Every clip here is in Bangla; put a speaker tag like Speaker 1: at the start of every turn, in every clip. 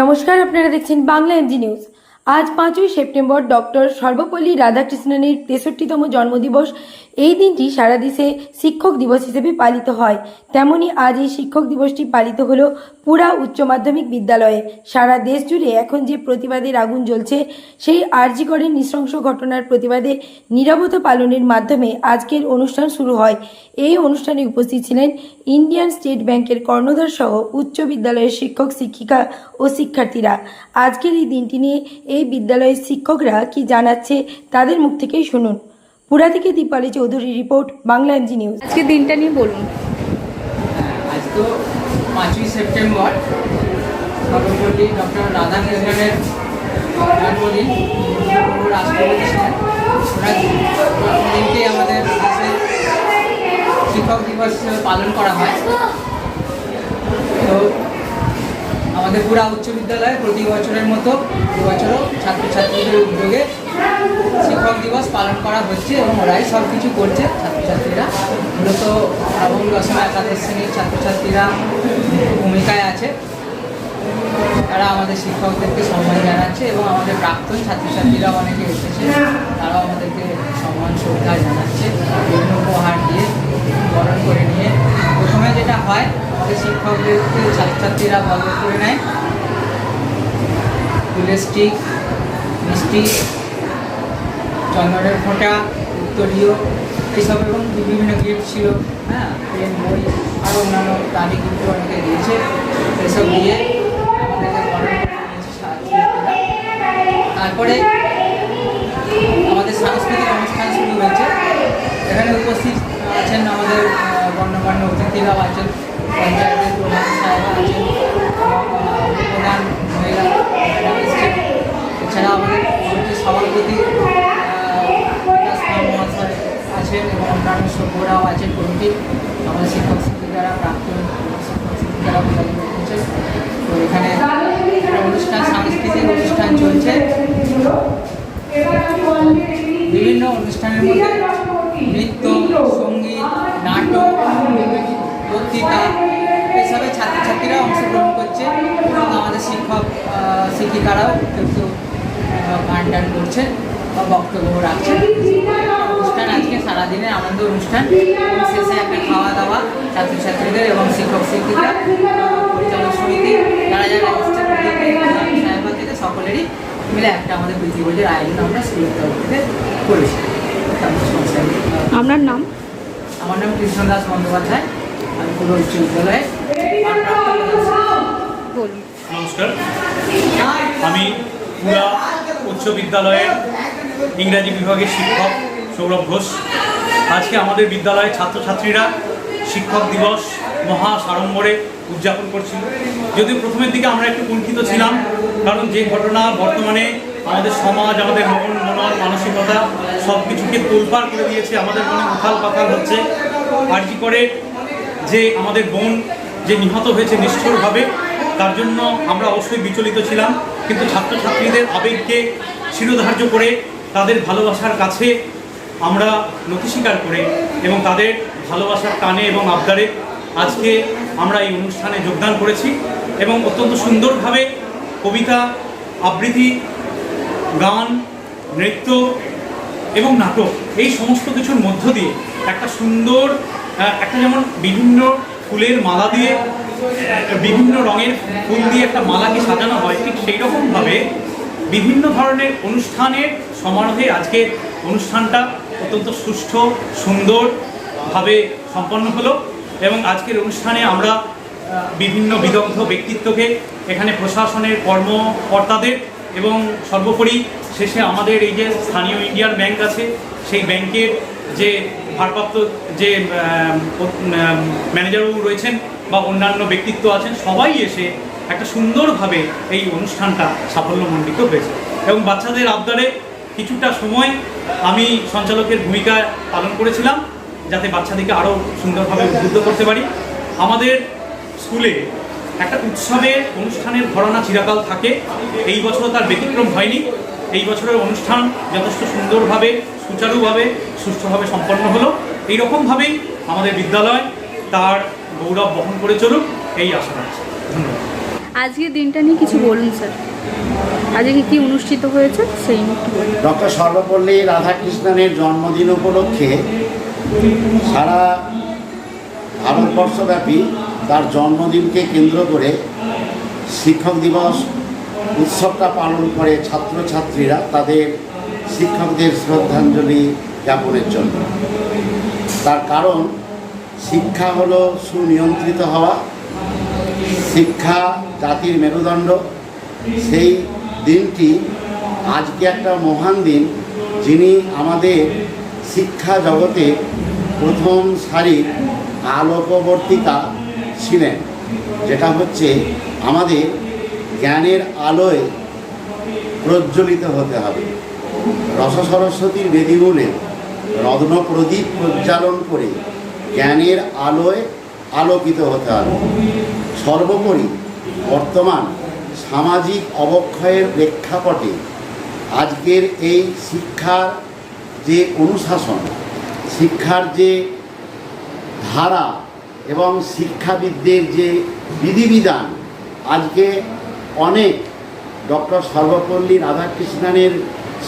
Speaker 1: নমস্কার আপনারা দেখছেন বাংলা এনজি নিউজ। আজ পাঁচই সেপ্টেম্বর ডক্টর সর্বপল্লী রাধাকৃষ্ণনের তেষট্টিতম জন্মদিবস। এই দিনটি সারা দেশে শিক্ষক দিবস হিসেবে পালিত হয়। তেমনি আজ এই শিক্ষক দিবসটি পালিত হল পুরা উচ্চ মাধ্যমিক বিদ্যালয়ে। সারা দেশ জুড়ে এখন যে প্রতিবাদের আগুন জ্বলছে, সেই আরজিকরের নৃশংস ঘটনার প্রতিবাদে নিরবতা পালনের মাধ্যমে আজকের অনুষ্ঠান শুরু হয়। এই অনুষ্ঠানে উপস্থিত ছিলেন ইন্ডিয়ান স্টেট ব্যাংকের কর্ণধার সহ উচ্চ বিদ্যালয়ের শিক্ষক, শিক্ষিকা ও শিক্ষার্থীরা। আজকের এই দিনটি নিয়ে এই বিদ্যালয়ের শিক্ষকরা কি জানাচ্ছে তাদের মুখ থেকেই শুনুন। পুরা থেকে Dipali Chowdhury report Bangla MG news.
Speaker 2: আজকে দিনটা নিয়ে বলুন।
Speaker 3: আজ তো পাঁচই সেপ্টেম্বর। সর্বপল্লী ডক্টর রাধাকৃষ্ণনের জন্মদিন। রাষ্ট্রপতি আমাদের শিক্ষক দিবস পালন করা হয়। আমাদের পুরা উচ্চ বিদ্যালয়ে প্রতি বছরের মতো এবছরও ছাত্রছাত্রীদের উদ্যোগে শিক্ষক দিবস পালন করা হচ্ছে এবং ওরাই সব কিছু করছে। ছাত্রছাত্রীরা মূলত নবম দশম, একাদশ শ্রেণির ছাত্রছাত্রীরা ভূমিকায় আছে। তারা আমাদের শিক্ষকদেরকে সম্মান জানাচ্ছে এবং আমাদের প্রাক্তন ছাত্রছাত্রীরা অনেকে এসেছে, তারাও আমাদেরকে সম্মান, শ্রদ্ধা জানাচ্ছে। বিভিন্ন উপহার দিয়ে বরণ করে নিয়ে প্রথমে যেটা হয় আমাদের শিক্ষকদেরকে ছাত্রছাত্রীরা বরণ করে নেয়। ফুলের স্টিক মিষ্টি চন্দনের ফোঁটা, উত্তরীয়, এইসব এবং বিভিন্ন গিফট ছিল হ্যাঁ বই আরও অন্যান্য দামি গিফট অনেকে দিয়েছে। এসব দিয়ে। তারপরে আমাদের সাংস্কৃতিক অনুষ্ঠান শুরু হয়েছে। এখানে উপস্থিত আছেন আমাদের গণ্যমান্য অতিথিরাও আছেন। পঞ্চায়েতের প্রধান মহিলা এছাড়া আমাদের কমিটির সভাপতি বিকাশ মহাশয় আছেন এবং অন্যান্য সভ্যরাও আছেন কমিটির আমাদের শিক্ষক শিক্ষিকারা প্রাক্তন শিক্ষক শিক্ষিকারা তো এখানে অনুষ্ঠান, সাংস্কৃতিক অনুষ্ঠান চলছে। বিভিন্ন অনুষ্ঠানের মধ্যে নৃত্য, সংগীত, নাটক বক্তৃতা এসবে ছাত্রছাত্রীরা অংশগ্রহণ করছে। এবং আমাদের শিক্ষক শিক্ষিকারাও কেউ কেউ গান টান করছেন বা বক্তব্য রাখছেন। অনুষ্ঠান আজকে সারাদিনের আনন্দ অনুষ্ঠান। এবং শেষে একটা খাওয়া দাওয়া ছাত্রছাত্রীদের এবং শিক্ষক শিক্ষিকা পরিচালক সমিতি যারা যারা প্রত্যেকে থেকে সকলেরই মিলে একটা আমাদের প্রীতিভোজের আয়োজন আমরা স্কুলের তরফ থেকে করেছি।
Speaker 2: আপনার নাম?
Speaker 3: আমার নাম কৃষ্ণ দাস বন্দ্যোপাধ্যায়।
Speaker 4: নমস্কার। আমি পুরা উচ্চ বিদ্যালয়ের ইংরাজি বিভাগের শিক্ষক সৌরভ ঘোষ। আজকে আমাদের বিদ্যালয়ের ছাত্রছাত্রীরা শিক্ষক দিবস মহা সাড়ম্বরে উদযাপন করছিল। যদিও প্রথমের দিকে আমরা একটু কুণ্ঠিত ছিলাম, কারণ যে ঘটনা বর্তমানে আমাদের সমাজ, আমাদের মন মনর মানসিকতা সব কিছুকে তোলপাড় করে দিয়েছে, আমাদের মনে উথাল পাতাল হচ্ছে। আর কি করে যে আমাদের বোন যে নিহত হয়েছে নিষ্ঠুরভাবে, তার জন্য আমরা অবশ্যই বিচলিত ছিলাম। কিন্তু ছাত্রছাত্রীদের আবেগকে শিরোধার্য করে, তাদের ভালোবাসার কাছে আমরা নথি স্বীকার করে এবং তাদের ভালোবাসার টানে এবং আবদারে আজকে আমরা এই অনুষ্ঠানে যোগদান করেছি এবং অত্যন্ত সুন্দরভাবে কবিতা, আবৃত্তি, গান, নৃত্য এবং নাটক এই সমস্ত কিছুর মধ্য দিয়ে একটা সুন্দর একটা যেমন বিভিন্ন ফুলের মালা দিয়ে বিভিন্ন রঙের ফুল দিয়ে একটা মালাকে সাজানো হয়, ঠিক সেই রকমভাবে বিভিন্ন ধরনের অনুষ্ঠানের সমারোহে আজকে অনুষ্ঠানটা অত্যন্ত সুষ্ঠু, সুন্দরভাবে সম্পন্ন হলো এবং আজকের অনুষ্ঠানে আমরা বিভিন্ন বিদগ্ধ ব্যক্তিত্বকে এখানে প্রশাসনের কর্মকর্তাদের এবং সর্বোপরি শেষে আমাদের এই যে স্থানীয় ইন্ডিয়ান ব্যাংক আছে, সেই ব্যাংকের যে ভারপ্রাপ্ত যে ম্যানেজারবাবু রয়েছেন বা অন্যান্য ব্যক্তিত্ব আছেন, সবাই এসে একটা সুন্দরভাবে এই অনুষ্ঠানটা সাফল্যমণ্ডিত হয়েছে। এবং বাচ্চাদের আবদারে কিছুটা সময় আমি সঞ্চালকের ভূমিকা পালন করেছিলাম, যাতে বাচ্চাদেরকে আরও সুন্দরভাবে উদ্বুদ্ধ করতে পারি। আমাদের স্কুলে একটা উৎসবের অনুষ্ঠানের ঘরানা চিরাকাল থাকে। এই বছরও তার ব্যতিক্রম হয়নি। এই বছরের অনুষ্ঠান যথেষ্ট সুন্দরভাবে সুচারুভাবে সুষ্ঠুভাবে সম্পন্ন হলো। এই রকমভাবেই আমাদের বিদ্যালয় তার গৌরব বহন করে চলুক এই আশা রাখছি। ধন্যবাদ।
Speaker 2: আজকের দিনটা নিয়ে কিছু বলুন স্যার। আজকে কি অনুষ্ঠিত হয়েছে? সেই
Speaker 5: ডক্টর সর্বপল্লী রাধাকৃষ্ণনের জন্মদিন উপলক্ষে সারা ভারতবর্ষব্যাপী তার জন্মদিনকে কেন্দ্র করে শিক্ষক দিবস উৎসবটা পালন করে ছাত্রছাত্রীরা তাদের শিক্ষকদের শ্রদ্ধাঞ্জলি জ্ঞাপনের জন্য। তার কারণ, শিক্ষা হলো সুনিয়ন্ত্রিত হওয়া। শিক্ষা জাতির মেরুদণ্ড। সেই দিনটি আজকে একটা মহান দিন, যিনি আমাদের শিক্ষা জগতে প্রথম সারির আলোকবর্তিকা ছিলেন, যেটা হচ্ছে আমাদের জ্ঞানের আলোয় প্রজ্বলিত হতে হবে। রস সরস্বতীর বেদিমূলে রত্ন প্রদীপ প্রজ্বালন করে জ্ঞানের আলোয় আলোকিত হতে হবে। সর্বোপরি বর্তমান সামাজিক অবক্ষয়ের প্রেক্ষাপটে আজকের এই শিক্ষার যে অনুশাসন, শিক্ষার যে ধারা এবং শিক্ষাবিদদের যে বিধিবিধান, আজকে অনেক ডক্টর সর্বপল্লী রাধাকৃষ্ণনের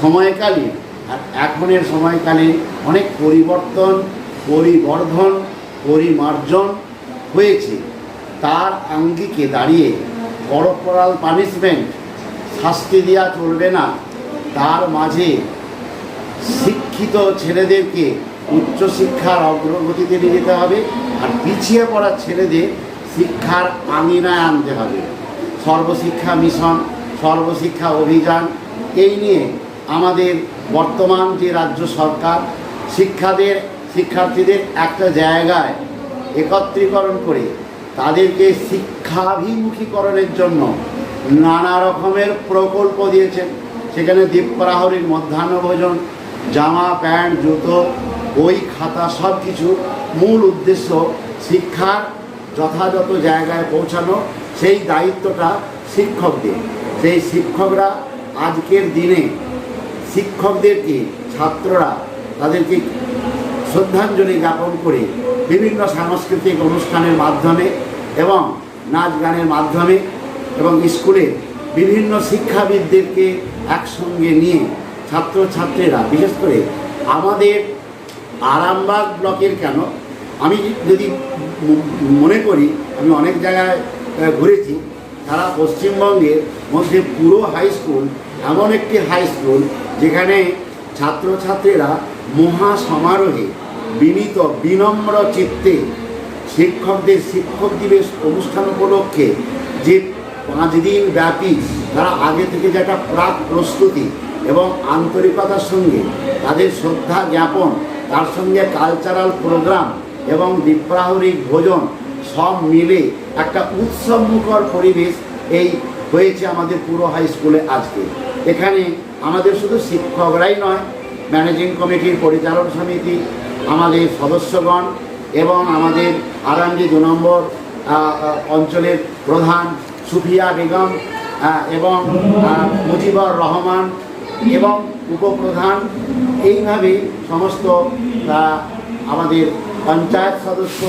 Speaker 5: সময়কালীন আর এখনের সময়কালীন অনেক পরিবর্তন, পরিবর্ধন, পরিমার্জন হয়েছে। তার আঙ্গিকে দাঁড়িয়ে কর্পোরাল পানিশমেন্ট শাস্তি দেওয়া চলবে না। তার মাঝে শিক্ষিত ছেলেদেরকে উচ্চশিক্ষার অগ্রগতিতে নিয়ে যেতে হবে আর পিছিয়ে পড়া ছেলেদের শিক্ষার আঙিনায় আনতে হবে। সর্বশিক্ষা মিশন, সর্বশিক্ষা অভিযান, এই নিয়ে আমাদের বর্তমান যে রাজ্য সরকার, শিক্ষাদের, শিক্ষার্থীদের একটা জায়গায় একত্রীকরণ করে তাদেরকে শিক্ষাভিমুখীকরণের জন্য নানা রকমের প্রকল্প দিয়েছেন। সেখানে দীপপ্রাহরীর মধ্যাহ্ন ভোজন জামা, প্যান্ট, জুতো, বই, খাতা সব কিছু মূল উদ্দেশ্য শিক্ষার যথাযথ জায়গায় পৌঁছানো। সেই দায়িত্বটা শিক্ষকদের। সেই শিক্ষকরা আজকের দিনে শিক্ষকদেরকে ছাত্ররা তাদেরকে শ্রদ্ধাঞ্জলি জ্ঞাপন করে বিভিন্ন সাংস্কৃতিক অনুষ্ঠানের মাধ্যমে এবং নাচ গানের মাধ্যমে এবং স্কুলে বিভিন্ন শিক্ষাবিদদেরকে একসঙ্গে নিয়ে ছাত্রছাত্রীরা, বিশেষ করে আমাদের আরামবাগ ব্লকের কেন? আমি যদি মনে করি, আমি অনেক জায়গায় ঘুরেছি সারা পশ্চিমবঙ্গের মধ্যে পুরো হাই স্কুল এমন একটি হাই স্কুল যেখানে ছাত্রছাত্রীরা মহা সমারোহে বিনীত বিনম্র চিত্তে শিক্ষকদের শিক্ষক দিবস অনুষ্ঠান উপলক্ষে যে পাঁচ দিন ব্যাপী তারা আগে থেকে যে একটা প্রাক প্রস্তুতি এবং আন্তরিকতার সঙ্গে তাদের শ্রদ্ধা জ্ঞাপন, তার সঙ্গে কালচারাল প্রোগ্রাম এবং বিপ্রাহরিক ভোজন সব মিলে একটা উৎসবমুখর পরিবেশ এই হয়েছে আমাদের পুরো হাই স্কুলে আজকে। এখানে আমাদের শুধু শিক্ষকরাই নয় ম্যানেজিং কমিটির পরিচালন সমিতি, আমাদের সদস্যগণ এবং আমাদের আরামজি দু নম্বর অঞ্চলের প্রধান সুফিয়া বেগম এবং মুজিবুর রহমান এবং উপপ্রধান। এইভাবে সমস্ত আমাদের পঞ্চায়েত সদস্য,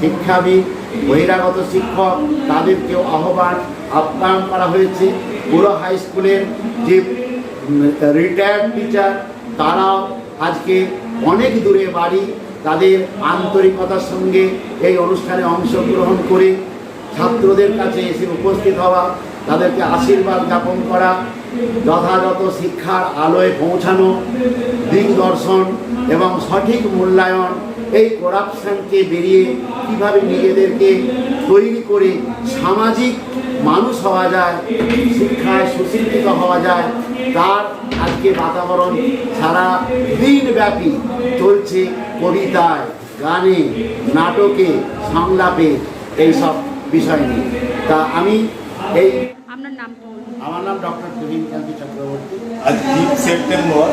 Speaker 5: শিক্ষাবিদ, বহিরাগত শিক্ষক, তাদেরকেও আহ্বান, আপ্যায়ন করা হয়েছে। পুরো হাই স্কুলের যে রিটায়ার্ড টিচার তারাও আজকে অনেক দূরে বাড়ি, তাদের আন্তরিকতার সঙ্গে এই অনুষ্ঠানে অংশগ্রহণ করে ছাত্রদের কাছে এসে উপস্থিত হওয়া, তাদেরকে আশীর্বাদ জ্ঞাপন করা, যথাযথ শিক্ষার আলোয় পৌঁছানো দিগদর্শন এবং সঠিক মূল্যায়ন এই করাপশনকে বেরিয়ে কীভাবে নিজেদেরকে তৈরি করে সামাজিক মানুষ হওয়া যায় শিক্ষায় সুশিক্ষিত হওয়া যায় তার আজকে বাতাবরণ সারা দিনব্যাপী চলছে কবিতায় গানে নাটকে সংলাপে এইসব বিষয় নিয়ে। তা আমি এই আমার নাম ডক্টর তুহিনকান্তি চক্রবর্তী।
Speaker 6: আজ সেপ্টেম্বর।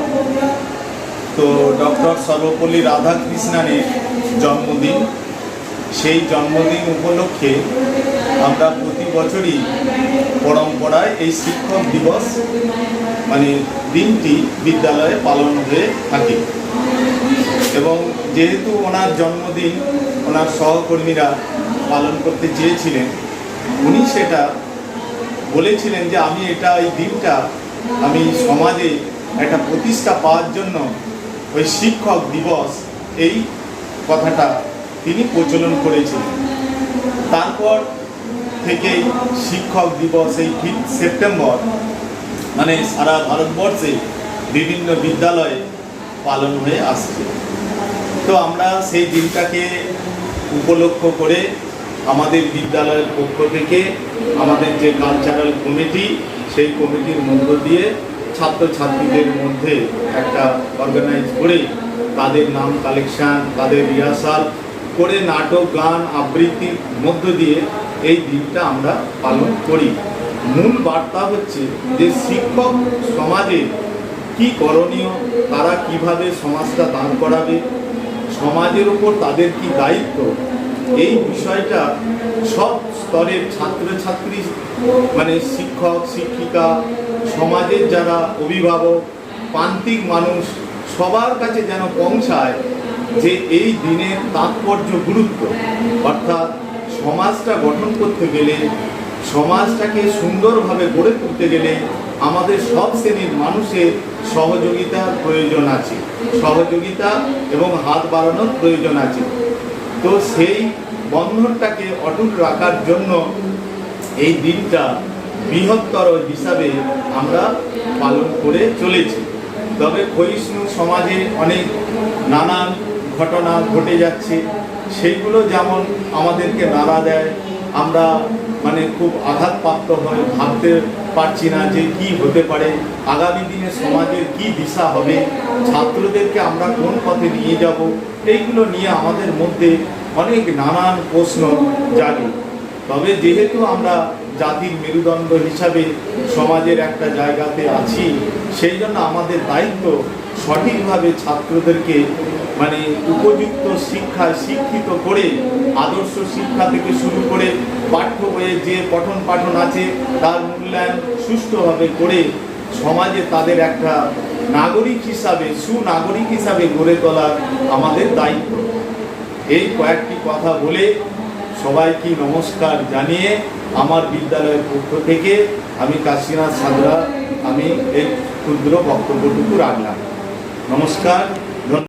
Speaker 6: তো ডক্টর সর্বপল্লী রাধাকৃষ্ণানের জন্মদিন। সেই জন্মদিন উপলক্ষে আমরা প্রতি বছরই পরম্পরায় এই শিক্ষক দিবস মানে দিনটি বিদ্যালয়ে পালন হয়ে থাকে। এবং যেহেতু ওনার জন্মদিন, ওনার সহকর্মীরা পালন করতে চেয়েছিলেন, উনি সেটা বলেছিলেন যে, আমি এটা, এই দিনটা আমি সমাজে একটা প্রতিষ্ঠা পাওয়ার জন্য ওই শিক্ষক দিবস এই কথাটা তিনি প্রচলন করেছিলেন। তারপর থেকেই শিক্ষক দিবস এই ফিফথ সেপ্টেম্বর মানে সারা ভারতবর্ষে বিভিন্ন বিদ্যালয়ে পালন হয়ে আসছে। তো আমরা সেই দিনটাকে উপলক্ষ করে আমাদের বিদ্যালয়ের পক্ষ থেকে আমাদের যে কালচারাল কমিটি সেই কমিটির মধ্য দিয়ে ছাত্রছাত্রীদের মধ্যে একটা অর্গানাইজ করে তাদের নাম কালেকশন তাদের রিহার্সাল করে নাটক, গান, আবৃত্তির মধ্য দিয়ে এই দিনটা আমরা পালন করি। মূল বার্তা হচ্ছে যে শিক্ষক সমাজে কি করণীয়, তারা কীভাবে সমাজটা দান করাবে, সমাজের উপর তাদের কি দায়িত্ব? এই বিষয়টা সব স্তরের ছাত্রছাত্রী মানে শিক্ষক, শিক্ষিকা সমাজের যারা অভিভাবক, প্রান্তিক মানুষ, সবার কাছে যেন পৌঁছায় যে এই দিনের তাৎপর্য গুরুত্ব। অর্থাৎ সমাজটা গঠন করতে গেলে, সমাজটাকে সুন্দরভাবে গড়ে তুলতে গেলে আমাদের সব শ্রেণির মানুষের সহযোগিতার প্রয়োজন আছে। সহযোগিতা এবং হাত বাড়ানোর প্রয়োজন আছে। তো সেই বন্ধনটাকে অটুট রাখার জন্য এই দিনটা বৃহত্তর হিসাবে আমরা পালন করে চলেছি। তবে ক্ষয়িষ্ণু সমাজে অনেক নানান ঘটনা ঘটে যাচ্ছে। সেইগুলো যেমন আমাদেরকে নাড়া দেয়, আমরা মানে খুব আঘাতপ্রাপ্ত হয়ে ভাবতে পারছি না যে কি হতে পারে। আগামী দিনে সমাজের কি দিশা হবে? ছাত্রদেরকে আমরা কোন পথে নিয়ে যাব? এইগুলো নিয়ে আমাদের মধ্যে অনেক নানান প্রশ্ন জাগে। তবে যেহেতু আমরা জাতির মেরুদণ্ড হিসাবে সমাজের একটা জায়গাতে আছি, সেই জন্য আমাদের দায়িত্ব সঠিকভাবে ছাত্রদেরকে মানে উপযুক্ত শিক্ষায় শিক্ষিত করে, আদর্শ শিক্ষা থেকে শুরু করে, পাঠ্য বইয়ে যে পঠন পাঠন আছে তার মূল্যায়ন সুষ্ঠুভাবে করে সমাজে তাদের একটা নাগরিক হিসাবে, সুনাগরিক হিসাবে গড়ে তোলার আমাদের দায়িত্ব। এই কয়েকটি কথা বলে সবাইকে নমস্কার জানিয়ে আমার বিদ্যালয়ের পক্ষ থেকে আমি কাশীনাথ সাদরা আমি এই ক্ষুদ্র বক্তব্যটুকু রাখলাম। নমস্কার।